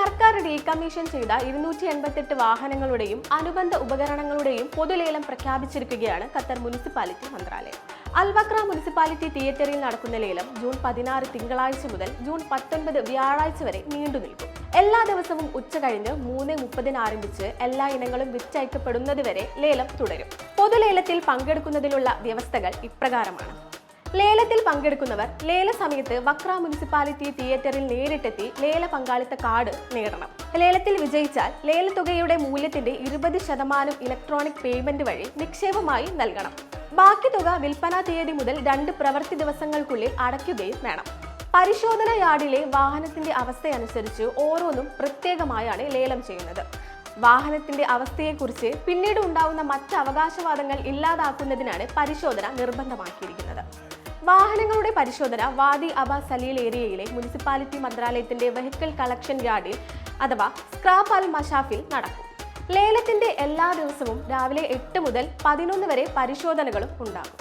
സർക്കാർ ഡീകമ്മീഷൻ ചെയ്ത ഇരുന്നൂറ്റി എൺപത്തെട്ട് വാഹനങ്ങളുടെയും അനുബന്ധ ഉപകരണങ്ങളുടെയും പൊതുലേലം പ്രഖ്യാപിച്ചിരിക്കുകയാണ് ഖത്തർ മുനിസിപ്പാലിറ്റി മന്ത്രാലയം. അൽവക്ര മുനിസിപ്പാലിറ്റി തിയേറ്ററിൽ നടക്കുന്ന ലേലം ജൂൺ പതിനാറ് തിങ്കളാഴ്ച മുതൽ ജൂൺ പത്തൊൻപത് വ്യാഴാഴ്ച വരെ നീണ്ടു നിൽക്കും. എല്ലാ ദിവസവും ഉച്ച കഴിഞ്ഞ് മൂന്ന് മുപ്പതിന് ആരംഭിച്ച് എല്ലാ ഇനങ്ങളും വിറ്റയക്കപ്പെടുന്നതുവരെ ലേലം തുടരും. പൊതുലേലത്തിൽ പങ്കെടുക്കുന്നതിനുള്ള വ്യവസ്ഥകൾ ഇപ്രകാരമാണ്. ലേലത്തിൽ പങ്കെടുക്കുന്നവർ ലേല സമയത്ത് വക്ര മുനിസിപ്പാലിറ്റി തിയേറ്ററിൽ നേരിട്ടെത്തി ലേല പങ്കാളിത്ത കാർഡ് നേടണം. ലേലത്തിൽ വിജയിച്ചാൽ ലേലത്തുകയുടെ മൂല്യത്തിന്റെ ഇരുപത് ശതമാനം ഇലക്ട്രോണിക് പേയ്മെന്റ് വഴി നിക്ഷേപമായി നൽകണം. ബാക്കി തുക വിൽപ്പന തീയതി മുതൽ രണ്ട് പ്രവൃത്തി ദിവസങ്ങൾക്കുള്ളിൽ അടയ്ക്കുകയും വേണം. പരിശോധന യാർഡിലെ വാഹനത്തിന്റെ അവസ്ഥയനുസരിച്ച് ഓരോന്നും പ്രത്യേകമായാണ് ലേലം ചെയ്യുന്നത്. വാഹനത്തിന്റെ അവസ്ഥയെക്കുറിച്ച് പിന്നീട് ഉണ്ടാവുന്ന മറ്റ് അവകാശവാദങ്ങൾ ഇല്ലാതാക്കുന്നതിനാണ് പരിശോധന നിർബന്ധമാക്കിയിരിക്കുന്നത്. വാഹനങ്ങളുടെ പരിശോധന വാദി അബ സലീൽ ഏരിയയിലെ മുനിസിപ്പാലിറ്റി മന്ത്രാലയത്തിന്റെ വെഹിക്കിൾ കളക്ഷൻ യാർഡിൽ അഥവാ സ്ക്രാപ്പ് അൽ മഷാഫിൽ നടക്കും. ലേലത്തിന്റെ എല്ലാ ദിവസവും രാവിലെ എട്ട് മുതൽ പതിനൊന്ന് വരെ പരിശോധനകളും ഉണ്ടാകും.